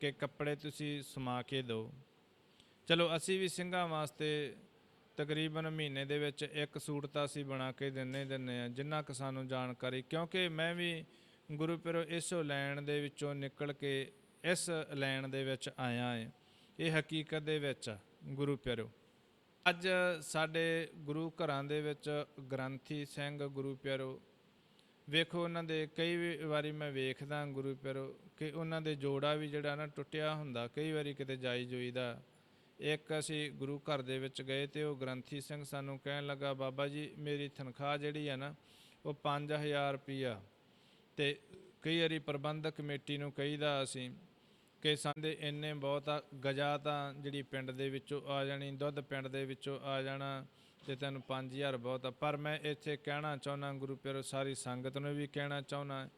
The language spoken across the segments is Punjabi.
ਕਿ ਕੱਪੜੇ ਤੁਸੀਂ ਸਮਾ ਕੇ ਦਿਓ। ਚਲੋ ਅਸੀਂ ਵੀ ਸਿੰਘਾਂ ਵਾਸਤੇ ਤਕਰੀਬਨ ਮਹੀਨੇ ਦੇ ਵਿੱਚ ਇੱਕ ਸੂਟ ਤਾਂ ਅਸੀਂ ਬਣਾ ਕੇ ਦਿੰਨੇ ਦਿੰਨੇ ਆ ਜਿੰਨਾ ਕੁ ਸਾਨੂੰ ਜਾਣਕਾਰੀ ਕਿਉਂਕਿ ਮੈਂ ਵੀ ਗੁਰੂ ਪਿਰੋ ਇਸ ਲੈਣ ਦੇ ਵਿੱਚੋਂ ਨਿਕਲ ਕੇ ਇਸ ਲੈਣ ਦੇ ਵਿੱਚ ਆਇਆ ਹੈ ਇਹ ਹਕੀਕਤ ਦੇ ਵਿੱਚ ਆ, ਗੁਰੂ ਪਿਆਰੋ ਅੱਜ ਸਾਡੇ ਗੁਰੂ ਘਰਾਂ ਦੇ ਵਿੱਚ ਗ੍ਰੰਥੀ ਸਿੰਘ ਗੁਰੂ ਪਿਆਰੋ ਵੇਖੋ ਉਹਨਾਂ ਦੇ ਕਈ ਵਾਰੀ ਮੈਂ ਵੇਖਦਾ ਗੁਰੂ ਪਿਆਰੋ, ਕਿ ਉਹਨਾਂ ਦੇ ਜੋੜਾ ਵੀ ਜਿਹੜਾ ਨਾ ਟੁੱਟਿਆ ਹੁੰਦਾ, ਕਈ ਵਾਰੀ ਕਿਤੇ ਜਾਈ ਜੋਈਦਾ ਇੱਕ ਅਸੀਂ ਗੁਰੂ ਘਰ ਦੇ ਵਿੱਚ ਗਏ ਤੇ ਉਹ ਗ੍ਰੰਥੀ ਸਿੰਘ ਸਾਨੂੰ ਕਹਿਣ ਲੱਗਾ, ਬਾਬਾ ਜੀ, ਮੇਰੀ ਤਨਖਾਹ ਜਿਹੜੀ ਹੈ ਨਾ, ਉਹ 5000 ਰੁਪਈਆ ਤੇ ਕਈ ਵਾਰੀ ਪ੍ਰਬੰਧਕ ਕਮੇਟੀ ਨੂੰ ਕਹੀਦਾ ਅਸੀਂ ਕਿ ਸੰਦੇ ਇੰਨੇ ਬਹੁਤ ਗਜਾ ਤਾਂ ਜਿਹੜੀ ਪਿੰਡ ਦੇ ਵਿੱਚੋਂ ਆ ਜਾਣੀ, ਦੁੱਧ ਪਿੰਡ ਦੇ ਵਿੱਚੋਂ ਆ ਜਾਣਾ। ਤੇ ਤੈਨੂੰ 5000 ਬਹੁਤ ਆ। ਪਰ ਮੈਂ ਇੱਥੇ ਕਹਿਣਾ ਚਾਹੁੰਦਾ, ਗੁਰੂ ਪਿਆਰੋ, ਸਾਰੀ ਸੰਗਤ ਨੂੰ ਵੀ ਕਹਿਣਾ ਚਾਹੁੰਦਾ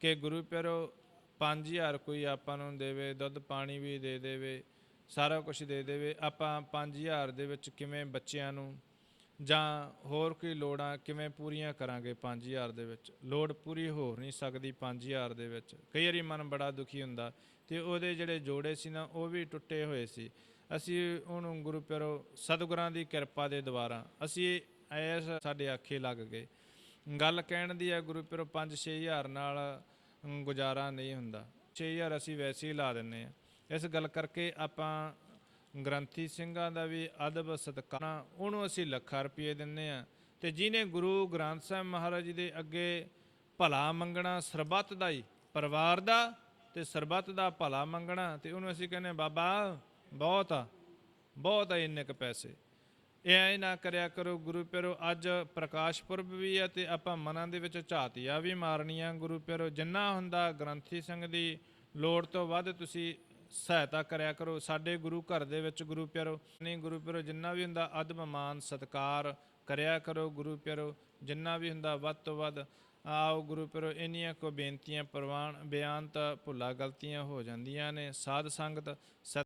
ਕਿ ਗੁਰੂ ਪਿਆਰੋ 5000 ਕੋਈ ਆਪਾਂ ਨੂੰ ਦੇਵੇ, ਦੁੱਧ ਪਾਣੀ ਵੀ ਦੇ ਦੇਵੇ, ਸਾਰਾ ਕੁਝ ਦੇ ਦੇਵੇ। ਆਪਾਂ 5000 ਦੇ ਵਿੱਚ ਕਿਵੇਂ ਬੱਚਿਆਂ ਨੂੰ ਜਾਂ ਹੋਰ ਕੋਈ ਲੋੜਾਂ ਕਿਵੇਂ ਪੂਰੀਆਂ ਕਰਾਂਗੇ 5000 ਦੇ ਵਿੱਚ? ਲੋੜ ਪੂਰੀ ਹੋ ਨਹੀਂ ਸਕਦੀ 5000 ਦੇ ਵਿੱਚ। ਕਈ ਵਾਰੀ ਮਨ ਬੜਾ ਦੁਖੀ ਹੁੰਦਾ ਤੇ ਉਹਦੇ ਜਿਹੜੇ ਜੋੜੇ ਸੀ ਨਾ, ਉਹ ਵੀ ਟੁੱਟੇ ਹੋਏ ਸੀ। ਅਸੀਂ ਉਹਨੂੰ ਗੁਰੂ ਪਿਆਰੋ ਸਤਿਗੁਰਾਂ ਦੀ ਕਿਰਪਾ ਦੇ ਦੁਆਰਾ ਅਸੀਂ ਐਸ ਸਾਡੇ ਆਖੇ ਲੱਗ ਗਏ। ਗੱਲ ਕਹਿਣ ਦੀ ਹੈ ਗੁਰੂ ਪਿਆਰੋ 5-6000 ਨਾਲ ਗੁਜ਼ਾਰਾ ਨਹੀਂ ਹੁੰਦਾ। 6000 ਅਸੀਂ ਵੈਸੇ ਹੀ ਲਾ ਦਿੰਨੇ ਆ ਇਸ ਗੱਲ ਕਰਕੇ ਆਪਾਂ ਗ੍ਰੰਥੀ ਸਿੰਘਾਂ ਦਾ ਵੀ ਅਦਬ ਸਤਿਕਾਰ ਉਹਨੂੰ ਅਸੀਂ ਲੱਖਾਂ ਰੁਪਏ ਦਿੰਨੇ ਆ। ਤੇ ਜਿਹਨੇ ਗੁਰੂ ਗ੍ਰੰਥ ਸਾਹਿਬ ਮਹਾਰਾਜ ਜੀ ਦੇ ਅੱਗੇ ਭਲਾ ਮੰਗਣਾ, ਸਰਬੱਤ ਦਾ ਹੀ ਪਰਿਵਾਰ ਦਾ ਤੇ ਸਰਬੱਤ ਦਾ ਭਲਾ ਮੰਗਣਾ, ਤੇ ਉਹਨੂੰ ਅਸੀਂ ਕਹਿੰਦੇ ਬਾਬਾ ਬਹੁਤ ਆ ਬਹੁਤ ਆ ਇੰਨੇ ਕ ਪੈਸੇ। ਇਹ ਨਾ ਕਰਿਆ ਕਰੋ ਗੁਰੂ ਪਿਆਰੋ, ਅੱਜ ਪ੍ਰਕਾਸ਼ ਪੁਰਬ ਵੀ ਆ ਤੇ ਆਪਾਂ ਮਨਾਂ ਦੇ ਵਿੱਚ ਝਾਤੀਆਂ ਵੀ ਮਾਰਨੀਆਂ ਗੁਰੂ ਪਿਆਰੋ। ਜਿੰਨਾ ਹੁੰਦਾ ਗ੍ਰੰਥੀ ਸਿੰਘ ਦੀ ਲੋੜ ਤੋਂ ਵੱਧ ਤੁਸੀਂ ਸਹਾਇਤਾ ਕਰਿਆ ਕਰੋ। ਸਾਡੇ ਗੁਰੂ ਘਰ ਦੇ ਵਿੱਚ ਗੁਰੂ ਪਿਆਰੋ, ਨਹੀਂ ਗੁਰੂ ਪਿਆਰੋ, ਜਿੰਨਾ ਵੀ ਹੁੰਦਾ ਅਦਬ ਮਾਨ ਸਤਕਾਰ ਕਰਿਆ ਕਰੋ ਗੁਰੂ ਪਿਆਰੋ, ਜਿੰਨਾ ਵੀ ਹੁੰਦਾ ਵੱਧ ਤੋਂ ਵੱਧ ਆਓ ਗੁਰੂ ਪਿਆਰੋ, ਇੰਨੀਆਂ ਕੋ ਬੇਨਤੀਆਂ ਪ੍ਰਵਾਨ ਬਿਆਨ ਤਾਂ ਭੁੱਲਾ ਗਲਤੀਆਂ ਹੋ ਜਾਂਦੀਆਂ ਨੇ। ਸਾਧ ਸੰਗਤ ਸਤ